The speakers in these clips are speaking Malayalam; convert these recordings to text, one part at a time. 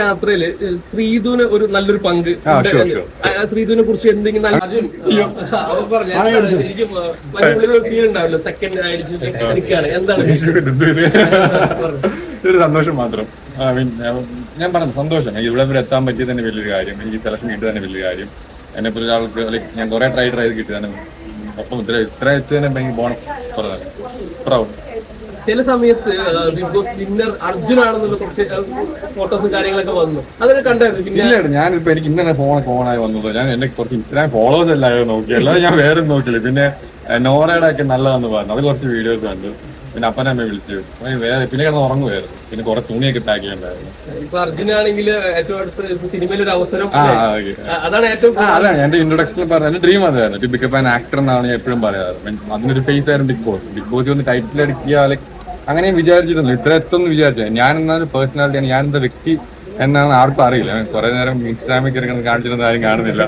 യാത്രയിൽ ശ്രീധുവിന് ഒരു നല്ലൊരു പങ്ക്. ശ്രീധുവിനെ കുറിച്ച് എന്തെങ്കിലും നല്ല പറഞ്ഞു, ഫീൽ ഉണ്ടാവില്ല. സെക്കൻഡ് എന്താണ്? ഒരു സന്തോഷം മാത്രം. ഐ uh, ഞാൻ പറഞ്ഞു സന്തോഷം. ഇവിടെ വരെ എത്താൻ പറ്റിയത് തന്നെ വലിയൊരു കാര്യം. എനിക്ക് സെലക്ഷൻ കിട്ടിയത് തന്നെ വലിയൊരു കാര്യം. എന്നെ പോലെ ഒരാൾക്ക് ലൈക്ക് ഞാൻ കുറെ ട്രൈ ട്രൈ ചെയ്ത് കിട്ടിയതാണ്. ഒപ്പം ഇത്ര ഇത്ര എത്തിയതന്നെ ഭയങ്കര ബോണസ് പറഞ്ഞത് പ്രൗഡ് ചില സമയത്ത് ബിഗ് ബോസ് വിന്നർ അർജുൻ ആണെന്നുള്ള കുറച്ച് ഫോട്ടോസും കാര്യങ്ങളൊക്കെ വന്നു. അതൊക്കെ കണ്ടായിരുന്നു. പിന്നെ ഞാനിപ്പോ എനിക്ക് ഇന്നലെ ഫോൺ ഓണായി വന്നത്. ഞാൻ എന്റെ കുറച്ച് ഇൻസ്റ്റാഗ്രാം ഫോളോവേഴ്സ് എല്ലാവരും നോക്കി അല്ലാതെ ഞാൻ വേറെ നോക്കില്ല പിന്നെ നോറയുടെ ഒക്കെ നല്ലതെന്ന് പറഞ്ഞു. അത് കുറച്ച് വീഡിയോസ് കണ്ടു. പിന്നെ അപ്പനമ്മ വിളിച്ചു. വേറെ പിന്നെ കിടന്ന് ഉറങ്ങുമായിരുന്നു. പിന്നെ കുറെ തുണിയൊക്കെ പാക്ക് ചെയ്യണ്ടായിരുന്നു. ഇപ്പൊ അർജുനാണെങ്കിൽ ഏറ്റവും അടുത്ത് സിനിമയിൽ ഒരു അവസരം അതാണ് ഏറ്റവും അതാണ്. എന്റെ ഇൻട്രൊഡക്ഷനിൽ പറഞ്ഞ എന്റെ ഡ്രീം അതായിരുന്നു ടു ബിക്കപ്പ് ആൻ ആക്ടർ എന്നാണ് ഞാൻ എപ്പോഴും പറയാറ്. അതിനൊരു ഫേസ് ആയിരുന്നു ബിഗ് ബോസ് ബിഗ് ബോസ് ഒന്ന് ടൈറ്റിൽ അടിക്കുക ലൈക്ക് അങ്ങനെയും വിചാരിച്ചിരുന്നു. ഇത്ര എത്തുമെന്ന് വിചാരിച്ചു. ഞാൻ എന്നൊരു പേഴ്സണാലിറ്റിയാണ് ഞാൻ എന്താ വ്യക്തി എന്നാണ് ആർക്കും അറിയില്ല. കുറെ നേരം ഇൻസ്റ്റാഗ്രാമിൽ കയറി കാണിച്ചിരുന്ന ആരും കാണുന്നില്ല.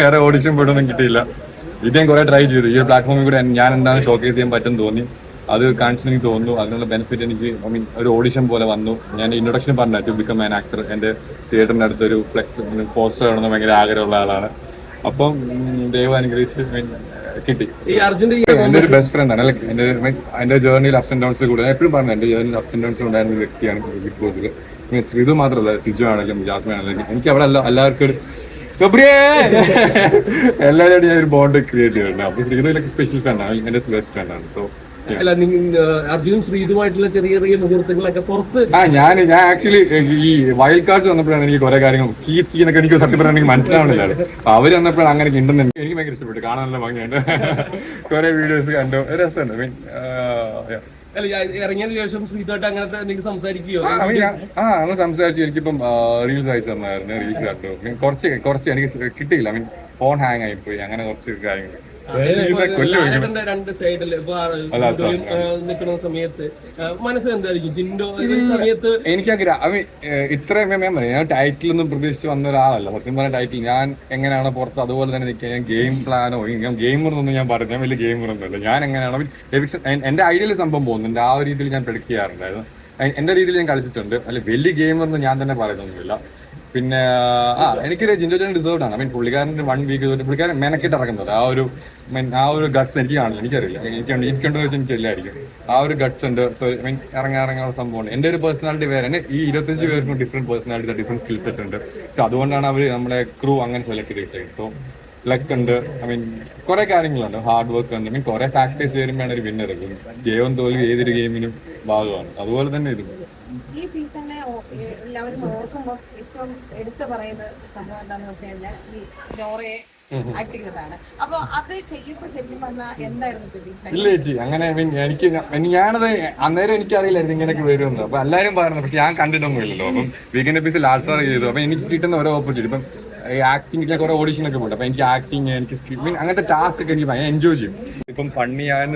വേറെ ഓഡിഷൻ പോയിട്ടൊന്നും കിട്ടിയില്ല. ഇത് കുറെ ട്രൈ ചെയ്തു. ഈ ഒരു പ്ലാറ്റ്ഫോമിൽ കൂടെ ഞാൻ എന്താണ് ഷോക്കേസ് ചെയ്യാൻ പറ്റും തോന്നി. അത് കാണിച്ചെന്ന് എനിക്ക് തോന്നുന്നു. അതിനുള്ള ബെനിഫിറ്റ് എനിക്ക് ഐ മീൻ ഒരു ഓഡിഷൻ പോലെ വന്നു. ഞാൻ ഇൻട്രൊഡക്ഷൻ പറഞ്ഞു ടു ബിക്കം ആൻ ആക്ടർ എന്റെ തിയേറ്ററിന്റെ അടുത്തൊരു ഫ്ലെക്സ് പോസ്റ്റർ കാണുന്ന ഭയങ്കര ആഗ്രഹമുള്ള ആളാണ്. അപ്പം ദൈവം അനുഗ്രഹിച്ച് കിട്ടി. ഈ അർജുന്റെ എന്റെ ഒരു ബെസ്റ്റ് ഫ്രണ്ട് ആണ്. ലൈക്ക് എന്റെ എന്റെ ജേർണിയിൽ അപ്സ് ആൻഡ് ഡൗൺസ് കൂടുതൽ എപ്പോഴും പറഞ്ഞു എന്റെ ജേർണിയിൽ അപ്സ് ആൻഡ് ഡൗൺസ് ഉണ്ടായിരുന്ന ഒരു വ്യക്തിയാണ് ബിഗ് ബോസിൽ. മീൻസ് ശ്രീതു മാത്രമല്ല സിജു ആണെങ്കിലും ജാസ്മിൻ ആണെങ്കിലും. എനിക്ക് അവിടെ എല്ലാ എല്ലാവർക്കും ഒരു! എല്ലാവരോടും ഞാൻ ഒരു ബോണ്ട് ക്രിയേറ്റ് ചെയ്തിട്ടുണ്ട്. അപ്പൊ ശ്രീതുവിലൊക്കെ സ്പെഷ്യൽ ഫ്രണ്ട് ആണ്. എന്റെ ബെസ്റ്റ് ഫ്രണ്ട് ആണ്. സോ അല്ല അർജുനും ശ്രീതുമായിട്ടുള്ള ചെറിയ ചെറിയ മുഹൂർത്തങ്ങളൊക്കെ പുറത്ത് ആ ഞാൻ ഞാൻ ആക്ച്വലി ഈ വൈൽഡ് കാർഡ് വന്നപ്പോഴാണ് എനിക്ക് കുറെ കാര്യങ്ങൾ സ്കീ സ്കീ എന്നൊക്കെ എനിക്ക് സത്യം പറഞ്ഞാൽ എനിക്ക് മനസ്സിലാവുന്നില്ല അപ്പൊ അവർ വന്നപ്പോഴാണ് അങ്ങനെ ഉണ്ടെന്ന് എനിക്ക് എനിക്ക് ഭയങ്കര ഇഷ്ടപ്പെട്ടു. കാണാൻ നല്ല ഭംഗിയുണ്ട്. കുറെ വീഡിയോസ് കണ്ടു. രസമുണ്ട്. മീൻ ഇറങ്ങിയതിന് ശേഷം അങ്ങനത്തെ എന്തെങ്കിലും സംസാരിക്കുകയോ? ആ സംസാരിച്ചു. എനിക്കിപ്പം റീൽസ് അയച്ചു തന്നായിരുന്നു. റീൽസ് കണ്ടു. കുറച്ച് കുറച്ച് എനിക്ക് കിട്ടിയില്ല. മീൻ ഫോൺ ഹാങ് ആയിപ്പോയി അങ്ങനെ കുറച്ച് കാര്യങ്ങൾ രണ്ട് സൈഡിൽ നിൽക്കുന്ന സമയത്ത്. മനസ്സിൽ എന്തായിരിക്കും? ജിൻഡോ ഈ സമയത്ത് എനിക്ക് ഐ മീൻ ഇത്രയും ഞാൻ പറയാം. ഞാൻ ടൈറ്റിലൊന്നും പ്രതീക്ഷിച്ച് വന്ന ഒരാളല്ല. സത്യം പറഞ്ഞ ടൈറ്റിൽ ഞാൻ എങ്ങനെയാണ് പുറത്ത് അതുപോലെ തന്നെ നിൽക്കുക. ഞാൻ ഗെയിം പ്ലാനോ ഞാൻ ഗെയിമർ എന്നൊന്നും ഞാൻ പറഞ്ഞു ഞാൻ വലിയ ഗെയിമർ ഒന്നുമല്ല ഞാൻ എങ്ങനെയാണ് എന്റെ ഐഡിയൽ സംഭവം പോകുന്നുണ്ട്. ആ ഒരു രീതിയിൽ ഞാൻ പ്രൊഡിക്ട് ചെയ്യാറുണ്ടായിരുന്നു. എന്റെ രീതിയിൽ ഞാൻ കളിച്ചിട്ടുണ്ട്. അല്ലെ വലിയ ഗെയിമർ എന്ന് ഞാൻ തന്നെ പറയുന്നൊന്നുമില്ല. പിന്നെ ആ എനിക്ക് ജിൻഡോ ചേട്ടൻ ഡിസേർവ് ആണ്. ഐ മീൻ പുള്ളിക്കാരന്റെ വൺ വീക്ക് പുള്ളിക്കാരൻ മെനക്കിട്ട് ഇറക്കുന്നത് ആ ഒരു ആ ഒരു ഗട്ട്സ് എനിക്ക് കാണില്ല എനിക്കറിയില്ല. എനിക്കുണ്ട് എനിക്കുണ്ടോ വെച്ചാൽ എനിക്കില്ലായിരിക്കും ആ ഒരു ഗട്ട്സ് ഉണ്ട്. മീൻ ഇറങ്ങാൻ ഇറങ്ങാനുള്ള സംഭവമുണ്ട്. എന്റെ ഒരു പേഴ്സണാലിറ്റി വേറെ ഈ ഇരുപത്തഞ്ച് പേർക്കും different personality different skill set ഉണ്ട്. സോ അതുകൊണ്ടാണ് അവർ നമ്മളെ ക്രൂ അങ്ങനെ സെലക്ട് ചെയ്തിട്ടത് സോ ലക്ക് ഉണ്ട്. ഐ മീൻ കുറെ കാര്യങ്ങളുണ്ട്. ഹാർഡ് വർക്ക് ഉണ്ട്. മീൻ കുറെ ഫാക്ടേഴ്സ് വരുമ്പോഴാണ് ഒരു വിന്നർ ജയവും തോൽവി ഏതൊരു ഗെയിമിനും ഭാഗമാണ്. അതുപോലെ തന്നെ ഇത്. ഈ സീസണിനെ എല്ലാവരും ഓർക്കുമ്പോൾ ഏറ്റവും എടുത്തു പറയുന്ന സംഭവം എന്താണെന്ന് വെച്ച് കഴിഞ്ഞാൽ ഈ പ്രതീക്ഷ? ഇല്ല ചേച്ചി. അങ്ങനെ എനിക്ക് ഞാനത് അന്നേരം എനിക്കറിയില്ലായിരുന്നു ഇങ്ങനെയൊക്കെ വരുമെന്ന്. അപ്പൊ എല്ലാരും പറഞ്ഞു പക്ഷെ ഞാൻ കണ്ടിട്ടൊന്നും ഇല്ലല്ലോ അപ്പം വീക്കെൻഡ് എപ്പിസിൽ ആൾസാർ ചെയ്തു. അപ്പൊ എനിക്ക് കിട്ടുന്ന ഓരോ ഓപ്പർച്യൂണിറ്റി ഇപ്പം ആക്ടിങ് ഞാൻ കുറെ ഓഡിഷൻ ഒക്കെ ഉണ്ട് അപ്പൊ എനിക്ക് ആക്ടിങ് എനിക്ക് മീൻ അങ്ങനത്തെ ടാസ്ക് ഒക്കെ എനിക്ക് ഭയങ്കര എൻജോയ് ചെയ്യും. ഇപ്പം ഫണ്ണി ഞാൻ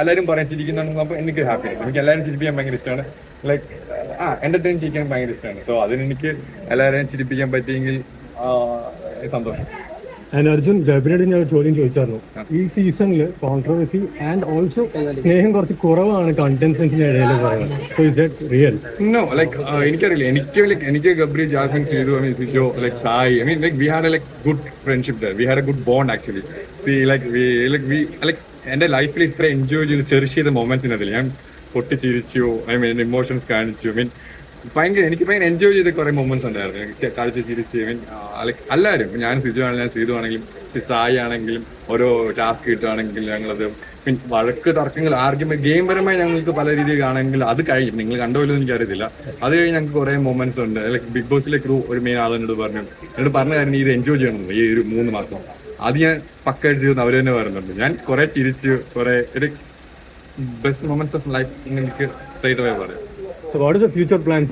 എല്ലാവരും പറയാൻ ചിരിക്കുന്നുണ്ടെന്ന് അപ്പൊ എനിക്ക് ഹാപ്പി എനിക്ക് എല്ലാവരും ചിരിപ്പിക്കാൻ ഭയങ്കര ഇഷ്ടമാണ്. ലൈക്ക് ആ എന്റർടൈൻ ചെയ്യിക്കാൻ ഭയങ്കര ഇഷ്ടമാണ്. സോ അതിന് എനിക്ക് എല്ലാവരെയും ചിരിപ്പിക്കാൻ പറ്റിയെങ്കിൽ സന്തോഷം. ആൻഡ് അർജുൻ ഗബിനോട് ഞാൻ ചോദ്യം ചോദിച്ചായിരുന്നു. ഈ സീസണിൽ കോൺട്രവേഴ്സി ആൻഡ് ഓൾസോ സ്നേഹം കുറച്ച് കുറവാണ് കണ്ടൻസൻസിന്റെ ഇടയിൽ പറയുന്നത്. So is that real no like എനിക്കറിയില്ല. എനിക്ക് എനിക്ക് Gabri Jasmine Sithu I mean Sijo like Sai I mean like we had like good friendship there we had a good bond actually see like we like we like എന്റെ ലൈഫിൽ ഇത്ര എൻജോയ് ചെയ്ത് ചെറിയ ചെയ്ത മൊമെന്റ്സ് അതിൽ ഞാൻ പൊട്ടിച്ചിരിച്ചു ഐ മീൻ ഇമോഷൻസ് കാണിച്ചു. ഐ മീൻ ഭയങ്കര എനിക്ക് ഭയങ്കര എൻജോയ് ചെയ്ത കുറെ മൊമെന്റ്സ് ഉണ്ടായിരുന്നു. കളിച്ച് ചിരിച്ച് എല്ലാവരും ഞാൻ സിജു ആണെങ്കിലും ഞാൻ സീതു ആണെങ്കിലും സിസായി ആണെങ്കിലും ഓരോ ടാസ്ക് കിട്ടുകയാണെങ്കിൽ ഞങ്ങളത് പിന്നെ വഴക്ക് തർക്കങ്ങൾ ആർഗ്യുമെന്റ് ഗെയിം പരമായി ഞങ്ങൾക്ക് പല രീതിയിൽ ആണെങ്കിൽ അത് കഴിയും നിങ്ങൾ കണ്ടുപോലും എനിക്ക് അറിയത്തില്ല. അത് കഴിഞ്ഞ് ഞങ്ങൾക്ക് കുറെ മൊമെന്റ്സ് ഉണ്ട്. ലൈക്ക് ബിഗ് ബോസിലെ ക്രൂ ഒരു മെയിൻ ആളെന്നോട് പറഞ്ഞു. എന്നോട് പറഞ്ഞ കാര്യം ഇത് എൻജോയ് ചെയ്യണം ഈ ഒരു മൂന്ന് മാസം. അത് ഞാൻ പക്കായിട്ട് ചെയ്തെന്ന് അവർ തന്നെ പറയുന്നുണ്ട് ഞാൻ കുറെ ചിരിച്ച് കുറെ ഒരു ബെസ്റ്റ് മൊമെന്റ്സ് ഓഫ് ലൈഫ് എനിക്ക് സ്ട്രൈറ്റ് ആയി പറയാം. So what is the future plans?